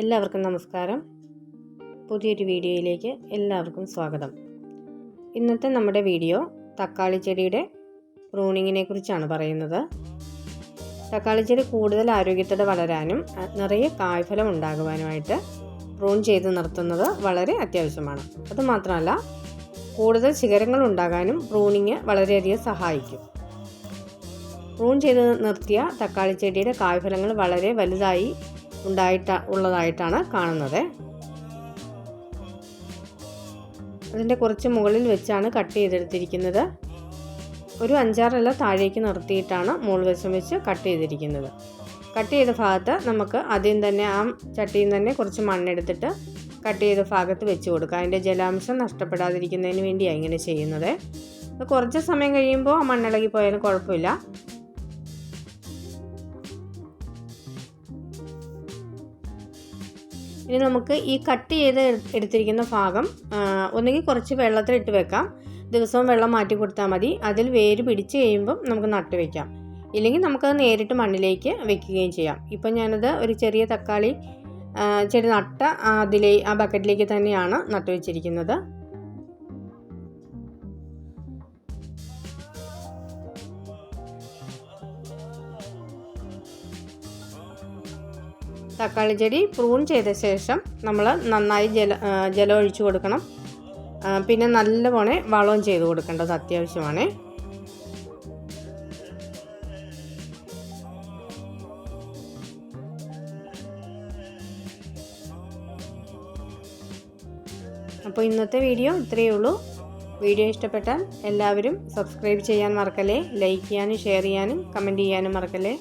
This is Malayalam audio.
എല്ലാവർക്കും നമസ്കാരം. പുതിയൊരു വീഡിയോയിലേക്ക് എല്ലാവർക്കും സ്വാഗതം. ഇന്നത്തെ നമ്മുടെ വീഡിയോ തക്കാളി ചെടിയുടെ പ്രൂണിങ്ങിനെ കുറിച്ചാണ് പറയുന്നത്. തക്കാളി ചെടി കൂടുതൽ ആരോഗ്യത്തോടെ വളരാനും നിറയെ കായ്ഫലം ഉണ്ടാകുവാനുമായിട്ട് പ്രൂൺ ചെയ്ത് നിർത്തുന്നത് വളരെ അത്യാവശ്യമാണ്. അതുമാത്രമല്ല കൂടുതൽ ശിഖരങ്ങൾ ഉണ്ടാകാനും പ്രൂണിങ് വളരെയധികം സഹായിക്കും. പ്രൂൺ ചെയ്ത് നിർത്തിയ തക്കാളി ചെടിയുടെ കായ്ഫലങ്ങൾ വളരെ വലുതായി ഉണ്ടായിട്ട ഉള്ളതായിട്ടാണ് കാണുന്നത്. അതിന്റെ കുറച്ച് മുകളിൽ വെച്ചാണ് കട്ട് ചെയ്തെടുത്തിരിക്കുന്നത്. ഒരു അഞ്ചാറില താഴേക്ക് നിർത്തിയിട്ടാണ് മുകൾ വശം വെച്ച് കട്ട് ചെയ്തിരിക്കുന്നത്. കട്ട് ചെയ്ത ഭാഗത്ത് നമുക്ക് ആദ്യം തന്നെ ആ ചട്ടിയിൽ തന്നെ കുറച്ച് മണ്ണെടുത്തിട്ട് കട്ട് ചെയ്ത ഭാഗത്ത് വെച്ച് കൊടുക്കുക അതിന്റെ ജലാംശം നഷ്ടപ്പെടാതിരിക്കുന്നതിന് വേണ്ടിയാണ് ഇങ്ങനെ ചെയ്യുന്നത്. കുറച്ച് സമയം കഴിയുമ്പോൾ ആ മണ്ണിളകി പോയാലും കുഴപ്പമില്ല. ഇനി നമുക്ക് ഈ കട്ട് ചെയ്ത് എടുത്തിരിക്കുന്ന ഭാഗം ഒന്നുകിൽ കുറച്ച് വെള്ളത്തിലിട്ട് വെക്കാം. ദിവസവും വെള്ളം മാറ്റി കൊടുത്താൽ മതി. അതിൽ വേര് പിടിച്ച് കഴിയുമ്പം നമുക്ക് നട്ട് വെക്കാം. ഇല്ലെങ്കിൽ നമുക്കത് നേരിട്ട് മണ്ണിലേക്ക് വെക്കുകയും ചെയ്യാം. ഇപ്പം ഞാനത് ഒരു ചെറിയ തക്കാളി ചെടി നട്ട അതിലെ ആ ബക്കറ്റിലേക്ക് തന്നെയാണ് നട്ടു വെച്ചിരിക്കുന്നത്. തക്കാളി ചെടി പ്രൂൺ ചെയ്ത ശേഷം നമ്മൾ നന്നായി ജല ജലം ഒഴിച്ചു കൊടുക്കണം. പിന്നെ നല്ലപോലെ വളവും ചെയ്ത് കൊടുക്കേണ്ടത് അത്യാവശ്യമാണ്. അപ്പോൾ ഇന്നത്തെ വീഡിയോ ഇത്രയേ ഉള്ളൂ. വീഡിയോ ഇഷ്ടപ്പെട്ടാൽ എല്ലാവരും സബ്സ്ക്രൈബ് ചെയ്യാൻ മറക്കല്ലേ? ലൈക്ക് ചെയ്യാനും ഷെയർ ചെയ്യാനും കമന്റ് ചെയ്യാനും മറക്കല്ലേ?